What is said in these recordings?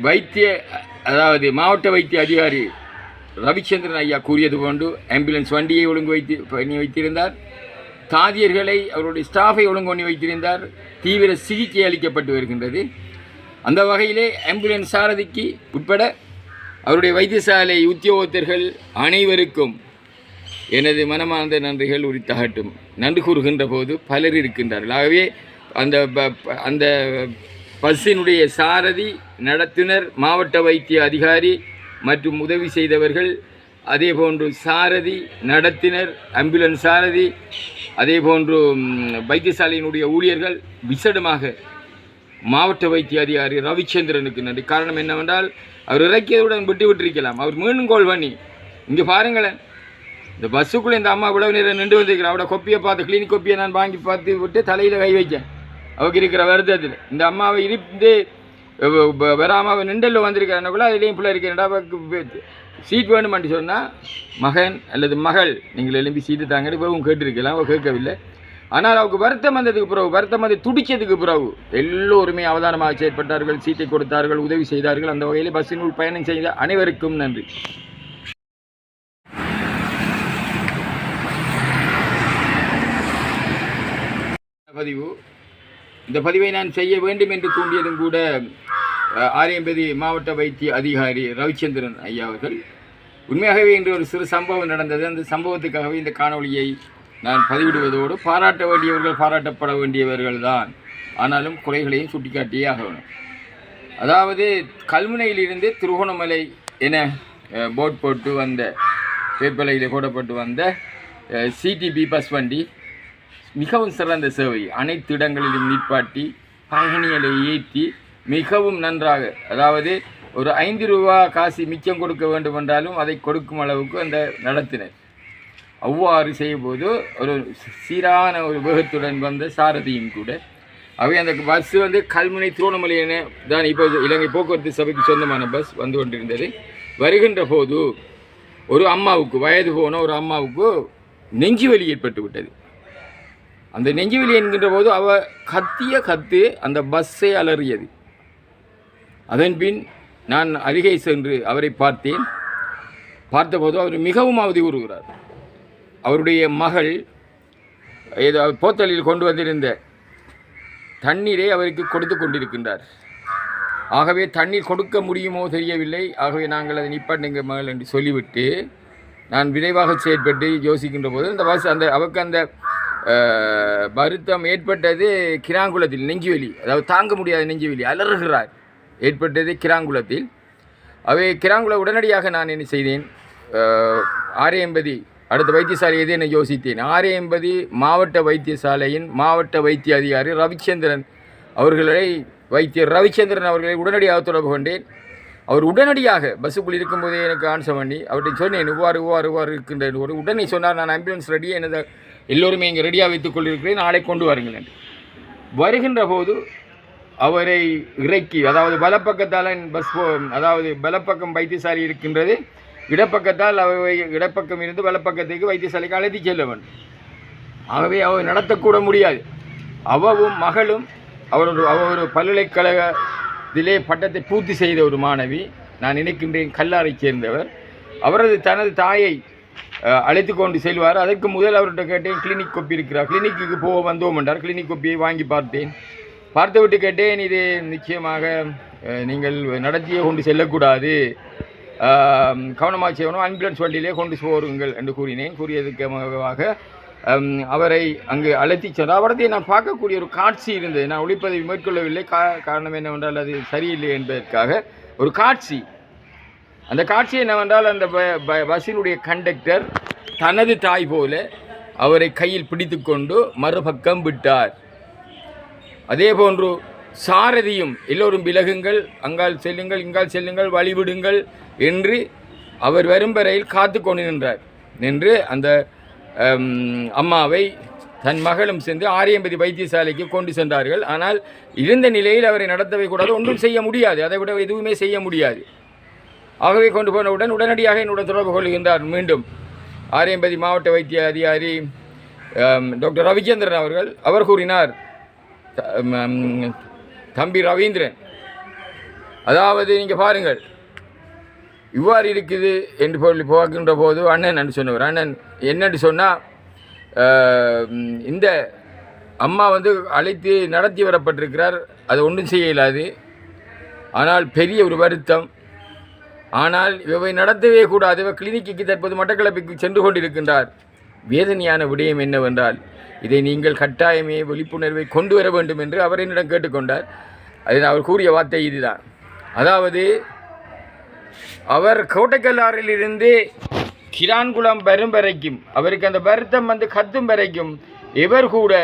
வைத்திய அதாவது மாவட்ட வைத்திய அதிகாரி ரவிச்சந்திரன் ஐயா கூறியது போன்று ஆம்புலன்ஸ் வண்டியை ஒழுங்கு வைத்து பண்ணி வைத்திருந்தார். தாதியர்களை அவருடைய ஸ்டாஃபை ஒழுங்கு பண்ணி வைத்திருந்தார். தீவிர சிகிச்சை அளிக்கப்பட்டு வருகின்றது. அந்த வகையிலே ஆம்புலன்ஸ் சாரதிக்கு உட்பட அவருடைய வைத்தியசாலை உத்தியோகத்தர்கள் அனைவருக்கும் எனது மனமார்ந்த நன்றிகள் உரித்தாகட்டும். நன்றி கூறுகின்ற போது பலர் இருக்கின்றார்கள். ஆகவே அந்த ப- ப- அந்த பஸ்ஸினுடைய சாரதி நடத்துனர் மாவட்ட வைத்திய அதிகாரி மற்றும் உதவி செய்தவர்கள். அதே போன்று சாரதி நடத்தினர் ஆம்புலன்ஸ் சாரதி. அதே போன்று வைத்தியசாலையினுடைய ஊழியர்கள் விசேடமாக மாவட்ட வைத்திய அதிகாரி ரவிச்சந்திரனுக்கு நன்றி. காரணம் என்னவென்றால் அவர் இறக்கியதுடன் விட்டு விட்டிருக்கலாம். அவர் மீண்டும் கோல் பண்ணி இங்கே பாருங்களேன் இந்த பஸ்ஸுக்குள்ளே இந்த அம்மா இவ்வளவு நேரம் நின்று வந்திருக்கிறா அவட கொப்பியை பார்த்து கிளினிக் கொப்பியை நான் வாங்கி பார்த்து விட்டு தலையில் கை வைச்சேன். அவருக்கு இருக்கிற வருத்தத்தில் இந்த அம்மாவை இருந்து வராமல் அவள் நிண்டலில் வந்திருக்கிறான கூட அதுலேயும் பிள்ளை இருக்கிறேன்டா சீட் வேணுமான்னு சொன்னால் மகன் அல்லது மகள் நீங்கள் எழும்பி சீட்டு தாங்கன்னு இப்பவும் கேட்டிருக்கலாம் அவள் கேட்கவில்லை. ஆனால் அவருக்கு வருத்தம் வந்ததுக்கு பிறகு வருத்தம் வந்து துடிச்சதுக்கு பிறகு எல்லோருமே அவதானமாக செயற்பட்டார்கள் சீட்டை கொடுத்தார்கள் உதவி செய்தார்கள் அந்த வகையில் பஸ்ஸினுள் பயணம் செய்த அனைவருக்கும் நன்றி. பதிவு. இந்த பதிவை நான் செய்ய வேண்டும் என்று தூண்டியதும் கூட ஆரியம்பதி மாவட்ட வைத்திய அதிகாரி ரவிச்சந்திரன் ஐயா அவர்கள். உண்மையாகவே இன்று ஒரு சிறு சம்பவம் நடந்தது. அந்த சம்பவத்துக்காகவே இந்த காணொளியை நான் பதிவிடுவதோடு பாராட்ட வேண்டியவர்கள் பாராட்டப்பட வேண்டியவர்கள் தான். ஆனாலும் குறைகளையும் சுட்டிக்காட்டியே ஆக வேணும் அதாவது கல்முனையிலிருந்து திருகோணமலை என போட் போட்டு வந்த வேப்பலையில் போடப்பட்டு வந்த சிடிபி பஸ் வண்டி மிகவும் சிறந்த சேவை. அனைத்து இடங்களிலும் நீட்பாட்டி பயணிகளை ஏற்றி மிகவும் நன்றாக அதாவது ஒரு ஐந்து ரூபா காசு மிச்சம் கொடுக்க வேண்டும் என்றாலும் அதை கொடுக்கும் அளவுக்கு அந்த நடத்தினர். அவ்வாறு செய்யும்போது ஒரு சீரான ஒரு வேகத்துடன் வந்த சாரதியும் கூட அவை அந்த பஸ் வந்து கல்முனை திருவண்ணாமலை என தான் இப்போ இலங்கை போக்குவரத்து சபைக்கு சொந்தமான பஸ் வந்து கொண்டிருந்தது. வருகின்ற போது ஒரு அம்மாவுக்கு வயது போன ஒரு அம்மாவுக்கு நெஞ்சு வலி ஏற்பட்டு விட்டது அந்த நெஞ்சுவலி என்கின்ற போது அவ கத்திய கத்து அந்த பஸ்ஸை அலறியது. அதன் பின் நான் அருகே சென்று அவரை பார்த்தேன். பார்த்தபோது அவர் மிகவும் அவதி கூறுகிறார். அவருடைய மகள் ஏதோ போத்தலில் கொண்டு வந்திருந்த தண்ணீரை அவருக்கு கொடுத்து கொண்டிருக்கின்றார். ஆகவே தண்ணீர் கொடுக்க முடியுமோ தெரியவில்லை. ஆகவே நாங்கள் அதை நிப்பாட்டுங்க மகள் என்று சொல்லிவிட்டு நான் விரைவாக செயற்பட்டு யோசிக்கின்ற போது அந்த பஸ் அந்த அவருக்கு அந்த வருத்தம் ஏற்பட்டது கிராங்குளத்தில் நெஞ்சுவலி. அதாவது தாங்க முடியாத நெஞ்சுவலி. அலறுகிறார். ஏற்பட்டது கிராங்குளத்தில். அவை கிராங்குள உடனடியாக நான் என்ன செய்தேன்? அஹ், ஆரையம்பதி அடுத்த வைத்தியசாலை எது என யோசித்தேன். ஆரையம்பதி மாவட்ட வைத்தியசாலையின் மாவட்ட வைத்திய அதிகாரி ரவிச்சந்திரன் அவர்களை வைத்தியர் ரவிச்சந்திரன் அவர்களை உடனடியாக தொடர்பு கொண்டேன். அவர் உடனடியாக பஸ்ஸுக்குள் இருக்கும்போதே எனக்கு ஆன்சர் பண்ணி அவர்கிட்ட சொன்னேன் இவ்வாறு இவ்வாறு இவ்வாறு இருக்கின்ற ஒரு உடனே சொன்னார் நான் ஆம்புலன்ஸ் ரெடி எனது எல்லோருமே இங்கே ரெடியாக வைத்துக் கொண்டிருக்கிறேன். நாளை கொண்டு வாருங்கள் என்று. வருகின்ற போது அவரை இறக்கி அதாவது வலப்பக்கத்தால் பஸ் போ அதாவது வலப்பக்கம் வைத்தியசாலை இருக்கின்றது. இடப்பக்கத்தால் அவை இடப்பக்கம் இருந்து வலப்பக்கத்துக்கு வைத்தியசாலைக்கு அழைத்து செல்ல வேண்டும். ஆகவே அவர் நடத்தக்கூட முடியாது. அவவும் மகளும் அவரோட அவர் ஒரு பல்கலைக்கழகத்திலே பட்டத்தை பூர்த்தி செய்த ஒரு மாணவி. நான் நினைக்கின்றேன் கல்லாரை சேர்ந்தவர். அவரது தனது தாயை அழைத்து கொண்டு செல்வார். அதற்கு முதல் அவர்கிட்ட கேட்டேன் கிளினிக் கொப்பி இருக்கிறார் கிளினிக்கு போக வந்தோம் என்றார். கிளினிக் கொப்பியை வாங்கி பார்த்தேன். பார்த்துவிட்டு கேட்டேன் இது நிச்சயமாக நீங்கள் நடத்தியே கொண்டு செல்லக்கூடாது. கவனமாக செய்யணும். ஆம்புலன்ஸ் வண்டியிலே கொண்டு போருங்கள் என்று கூறினேன். கூறியதுக்காக அவரை அங்கு அழைத்து சென்றார். அவரது நான் பார்க்கக்கூடிய ஒரு காட்சி இருந்தது. நான் ஒளிப்பதிவு மேற்கொள்ளவில்லை. கா காரணம் என்னவென்றால் அது சரியில்லை என்பதற்காக. ஒரு காட்சி. அந்த காட்சி என்னவென்றால் அந்த ப- ப- பஸ்ஸினுடைய கண்டக்டர் தனது தாய் போல அவரை கையில் பிடித்துக்கொண்டு மறுபக்கம் விட்டார். அதே போன்று சாரதியும் எல்லோரும் விலகுங்கள் அங்கால் செல்லுங்கள் இங்கால் செல்லுங்கள் வழிவிடுங்கள் என்று அவர் வரும் வரையில் காத்து கொண்டு நின்றார் நின்று அந்த அம்மாவை தன் மகளும் சேர்ந்து ஆரியம்பதி வைத்தியசாலைக்கு கொண்டு சென்றார்கள். ஆனால் இருந்த நிலையில் அவரை நடத்தவே கூடாது ஒன்றும் செய்ய முடியாது. அதை விட எதுவுமே செய்ய முடியாது. ஆகவே கொண்டு போனவுடன் உடனடியாக என்னுடன் தொடர்பு கொள்கின்றார். மீண்டும் ஆரியம்பதி மாவட்ட வைத்திய அதிகாரி டாக்டர் ரவிச்சந்திரன் அவர்கள். அவர் கூறினார் த- தம்பி ரவீந்திரன் அதாவது நீங்கள் பாருங்கள் இவ்வாறு இருக்குது என்று சொல்லி போகின்ற போது அண்ணன் என்று சொன்னவர். அண்ணன் என்னன்னு சொன்னால் இந்த அம்மா வந்து அழைத்து நடத்தி வரப்பட்டிருக்கிறார். அது ஒன்றும் செய்ய இயலாது ஆனால் பெரிய ஒரு வருத்தம். ஆனால் இவை நடத்தவே கூடாது. இவர் கிளினிக்கு தற்போது மட்டக்களப்புக்கு சென்று கொண்டிருக்கின்றார். வேதனையான விடயம் என்னவென்றால் இதை நீங்கள் கட்டாயமே விழிப்புணர்வை கொண்டு வர வேண்டும் என்று அவர் என்னிடம் கேட்டுக்கொண்டார். அது அவர் கூறிய வார்த்தை இதுதான். அதாவது அவர் கோட்டைக்கல்லாறிலிருந்து கிரான்குளம் வரும் வரைக்கும் அவருக்கு அந்த வருத்தம் வந்து கத்தும் வரைக்கும் எவர் கூட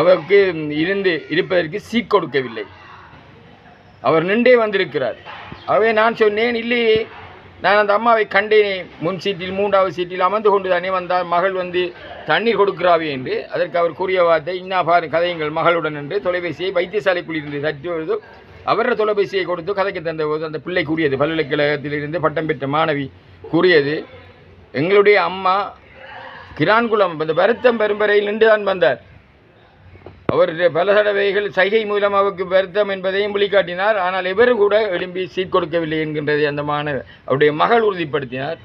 அவருக்கு இருந்து இருப்பதற்கு சீக்கொடுக்கவில்லை அவர் நின்றே வந்திருக்கிறார். அவை நான் சொன்னேன் இல்லையே நான் அந்த அம்மாவை கண்டேனே. முன் சீட்டில் மூன்றாவது சீட்டில் அமர்ந்து கொண்டு தானே வந்தார். மகள் வந்து தண்ணீர் கொடுக்கிறாவே என்று. அதற்கு அவர் கூறிய வார்த்தை இன்னா பாரு கதையுங்கள் மகளுடன் என்று. தொலைபேசியை வைத்தியசாலைக்குள் இருந்து தட்டுவது அவரது தொலைபேசியை கொடுத்து கதைக்கு தந்த போது அந்த பிள்ளை கூறியது பல்கலைக்கழகத்திலிருந்து பட்டம் பெற்ற மாணவி கூறியது எங்களுடைய அம்மா கிரான்குளம் அந்த வருத்தம் பெரும்பறையில் நின்று தான் வந்தார். அவர் பல தடவைகள் சைகை மூலம் அவருக்கு வருத்தம் என்பதையும் வெளிக்காட்டினார். ஆனால் இவர் கூட எழும்பி சீட் கொடுக்கவில்லை என்கின்றதை அந்த மாணவர் அவருடைய மகள் உறுதிப்படுத்தினார்.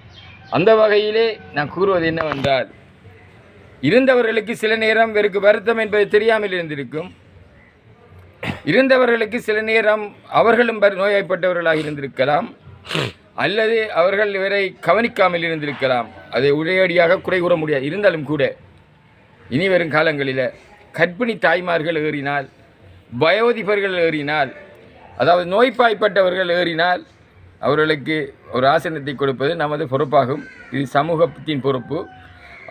அந்த வகையிலே நான் கூறுவது என்னவென்றால் இருந்தவர்களுக்கு சில நேரம் இவருக்கு வருத்தம் என்பது தெரியாமல் இருந்திருக்கும். இருந்தவர்களுக்கு சில நேரம் அவர்களும் பரு- நோய்வாய்ப்பட்டவர்களாக இருந்திருக்கலாம். அல்லது அவர்கள் இவரை கவனிக்காமல் இருந்திருக்கலாம். அதை உரையடியாக குறை கூற முடியாது. இருந்தாலும் கூட இனி வரும் காலங்களில் கர்ப்பிணி தாய்மார்கள் ஏறினால் வயோதிபர்கள் ஏறினால் அதாவது நோய்ப்பாய்ப்பட்டவர்கள் ஏறினால் அவர்களுக்கு ஒரு ஆசனத்தை கொடுப்பது நமது பொறுப்பாகும். இது சமூகத்தின் பொறுப்பு.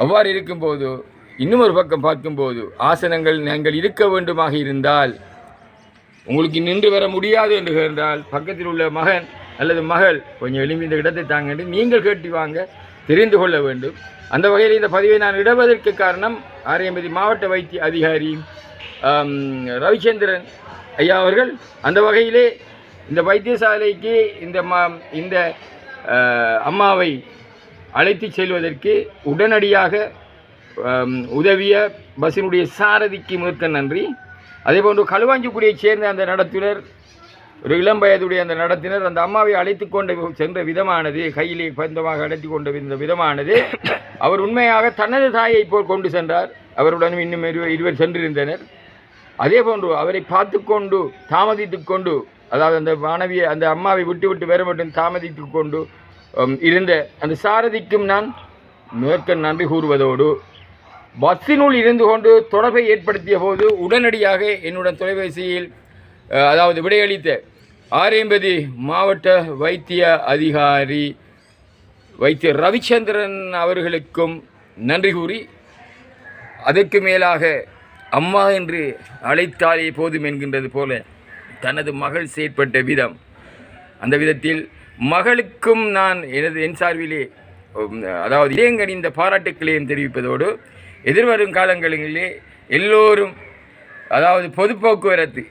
அவ்வாறு இருக்கும்போது இன்னும் ஒரு பக்கம் பார்க்கும்போது ஆசனங்கள் நாங்கள் இருக்க வேண்டுமாக இருந்தால் உங்களுக்கு நின்று வர முடியாது என்று கேட்டால் பக்கத்தில் உள்ள மகன் அல்லது மகள் கொஞ்சம் எழும்பி இந்த இடத்தை தாங்க நீங்கள் கேட்டு வாங்க. தெரிந்து கொள்ள வேண்டும். அந்த வகையில் இந்த பதிவை நான் இடுவதற்கு காரணம் ஆரியம்பதி மாவட்ட வைத்திய அதிகாரி ரவிச்சந்திரன் ஐயா அவர்கள். அந்த வகையிலே இந்த வைத்தியசாலைக்கு இந்த மா இந்த அம்மாவை அழைத்து செல்வதற்கு உடனடியாக உதவிய பஸ்ஸினுடைய சாரதிக்கு முதற்க நன்றி. அதேபோன்று களுவாஞ்சிக்குடியைச் சேர்ந்த அந்த நடத்துனர் ஒரு இளம் வயதுடைய அந்த நடத்தினர் அந்த அம்மாவை அழைத்து கொண்டு சென்ற விதமானது கையிலே பந்தமாக அழைத்து கொண்டு வந்த விதமானது. அவர் உண்மையாக தனது தாயை போல் கொண்டு சென்றார். அவருடன் இன்னும் இருவர் இருவர் சென்றிருந்தனர். அதே போன்று அவரை பார்த்து கொண்டு தாமதித்து கொண்டு அதாவது அந்த மாணவியை அந்த அம்மாவை விட்டு விட்டு மட்டும் தாமதித்து கொண்டு இருந்த அந்த சாரதிக்கும் நான் மேற்க நன்றி கூறுவதோடு பஸ்ஸினுள் இருந்து கொண்டு தொடர்பை ஏற்படுத்திய போது உடனடியாக என்னுடன் தொலைபேசியில் அதாவது விடையளித்த ஆரியம்பதி மாவட்ட வைத்திய அதிகாரி வைத்திய ரவிச்சந்திரன் அவர்களுக்கும் நன்றி கூறி அதற்கு மேலாக அம்மா என்று அழைத்தாலே போதும் என்கின்றது போல தனது மகள் செயற்பட்ட விதம். அந்த விதத்தில் மகளுக்கும் நான் எனது என் சார்பிலே அதாவது இதயங்கணிந்த பாராட்டுக்களையும் தெரிவிப்பதோடு எதிர்வரும் காலங்களிலே எல்லோரும் அதாவது பொது போக்குவரத்து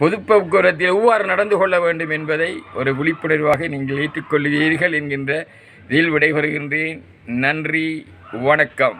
பொது போக்குவரத்தில் எவ்வாறு நடந்து கொள்ள வேண்டும் என்பதை ஒரு விழிப்புணர்வாக நீங்கள் ஏற்றுக்கொள்கிறீர்கள் என்கின்ற இதில் விடைபெறுகின்றேன். நன்றி வணக்கம்.